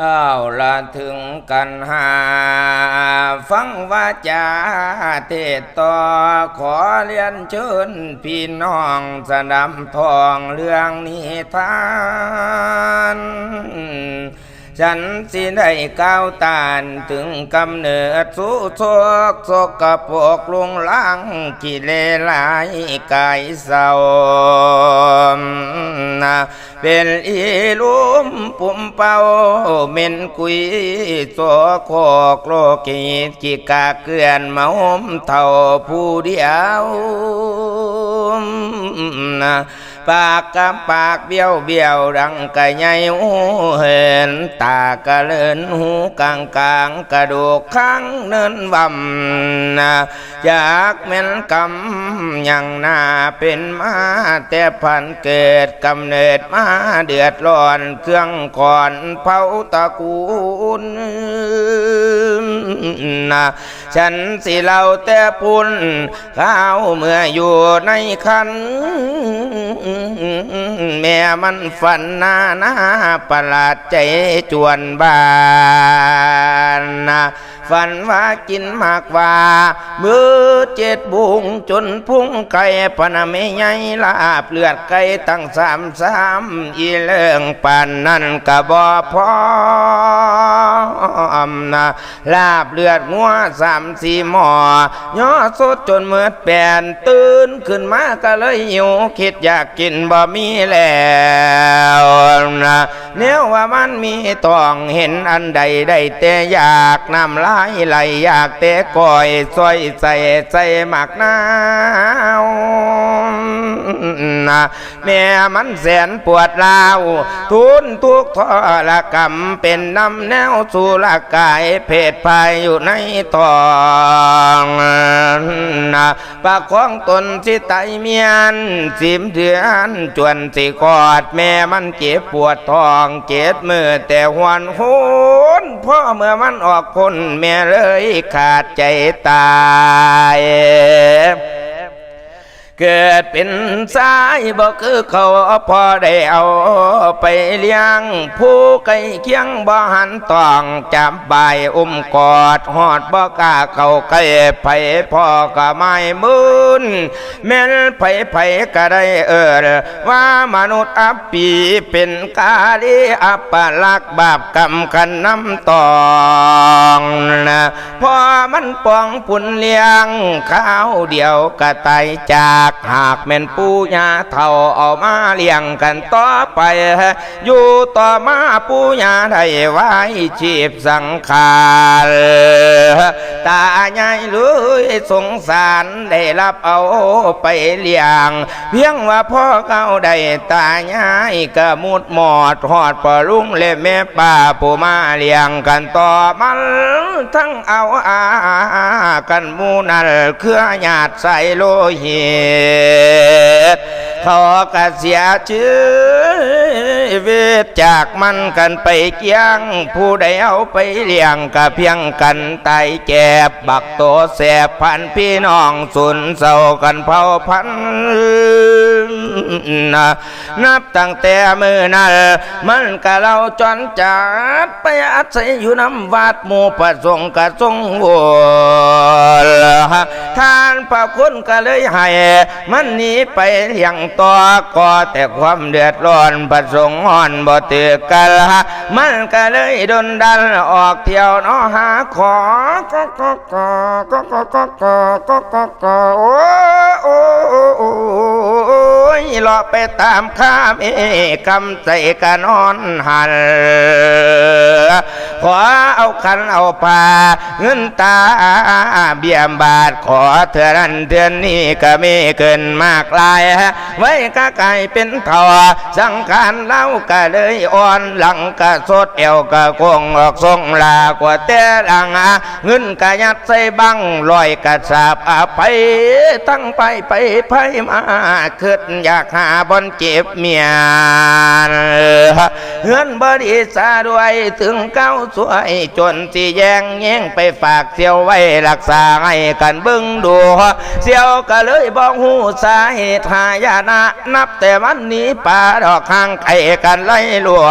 เอ้าละถึงกันหา ฟังว่าจาเทศต่อขอเรียนเชิญพี่น้องสนับทองเรื่องนิทาน ฉันสิได้ก้าวตานถึงกำเนิดสุโศกโศกกระปกลุงล้างกิเลลายกายเศร้านะ เป็นอีลุมปุ่มเป่าเม่นกุยโสโคกโลกีจิกาเกลื่อนมาหมเท่าผู้เดียวนะ ปากกับปากเบี้ยวเบี้ยวดังกะใหญ่หูเห็น ตากะเลินหูกลางกลางกระดูกข้างเนินบำนะจากแม่นกำยังหน้าเป็นมาแต่พันเกิดกำเนิดมาเดือดร้อนเครื่องก่อนเผาตะกูล นะฉันสิเล่าแต่พุ่นข้าวเมื่ออยู่ในคัน แม่มันฝันหน้าหน้าประหลาดใจจวนบานนะ ฝันว่ากินมากว่ามือเจ็ดบุงจนพุ่งไก่พนาไม่ใหญ่ลาบเลือดไก่ตั้งสามสามอีเลื่องปานนั่นกะบ่พอมนะลาบเลือดงัวสามสี่หมอย่อสดจนเมื่อแปนตื่นขึ้นมาก็เลยหิวคิดอยากกินบ่มีแหละ ว่ามันมีต้องเห็นอันใดได้แต่อยากนำลายไหลอยากแต่ก้อยซอยใส่ใส่หมักนาว แม่มันแสนปวดราว ทุนทุกทรกรรมเป็นน้ำแนวสู่ละกายเพศภัยอยู่ในทองนประคองตนสิไตเมียนสิมเถือนจวนสิกอด แม่มันเจ็บปวดทองเจ็บมือแต่หวนโหนพ่อเมื่อมันออกคนแม่เลยขาดใจตาย เกิดเป็นสายบ่คือเขาพอได้เอาไปเลี้ยง ผู้ไก่เคียงบ่หันต้องจับใบอุ้มกอดหอดบ่กล้าเข้าใกล้ไผพ่อก็ไม่มืนแม่นไผไผก็ได้เอ่อว่ามนุษย์อัปปีเป็นกาลีอัปลักษณ์บาปกรรมขันน้ำตองนะพอ มันปองปุ่นเลี้ยงข้าวเดียวก็ตจากหากแม่นปู่ย่าเท่าเอามาเลี้ยงกันต่อไป อยู่ต่อมาปู่ย่าได้ไว้ชีพสังขารตาใหญ่เลยสงสารได้รับเอาไปเลี้ยง เพียงว่าพ่อเขาได้ตาใหญ่ก็มุดหมอดหอดปะลุงและแม่ป้าผู้มาเลี้ยงกันต่อมันทั้งเอาอากันมูนันเครือญาติใส่โลหิตเขาก็เสียชื่อเวทจากมันกันไปเกียง ผู้ใดเอาไปเลี้ยงก็เพียงกันไตแก็บบักโตแสบพันพี่น้องสุนเศร้ากันเผาพัน นะนับตั้งแต่มือนั้นมันก็เราจนจัดไปอาศัยอยู่น้ำวัดหมู่ประสงค์กระทรงโวท่านพระคุณก็เลยให้มันหนีไปเลี้ยงต่อก็แต่ความเดือดร้อนประสงค์อ่อนบ่ตือกันละมันก็เลยดนดันออกเที่ยวเนาะหาขอก็ก็ก็ก็ก็ก็ก็ก็ก็ก็โอ้โอ้โอ้ ยหลอไปตามข้ามเอกำใจกันอนหันขอเอาคันเอาปาเงินตาเบี้ยมบาทขอเถื่อนั้นเถื่อนนี้ก็มีเกินมากลายไว้ก็กลายเป็นทอสังขารเล่าก็เลยอ่อนหลังก็สดเอวก็คงออกทรงลากว่าแต่ลังเงินก็ยัดใส่บังลอยกระสาบอาไปตั้งไปไปไปมาขึ้นอยากหาบอนเจ็บเมียเฮือนบริสาด้วยถึงเก้าสวยจนสีแยงแย่งไปฝากเสียวไว้รักษาให้กันบึ้งดูเสียวก็เลยบอกหูสาเหตุหายานะนับแต่วันนี้ป่าดอกข้างไก่กันไล่ลัว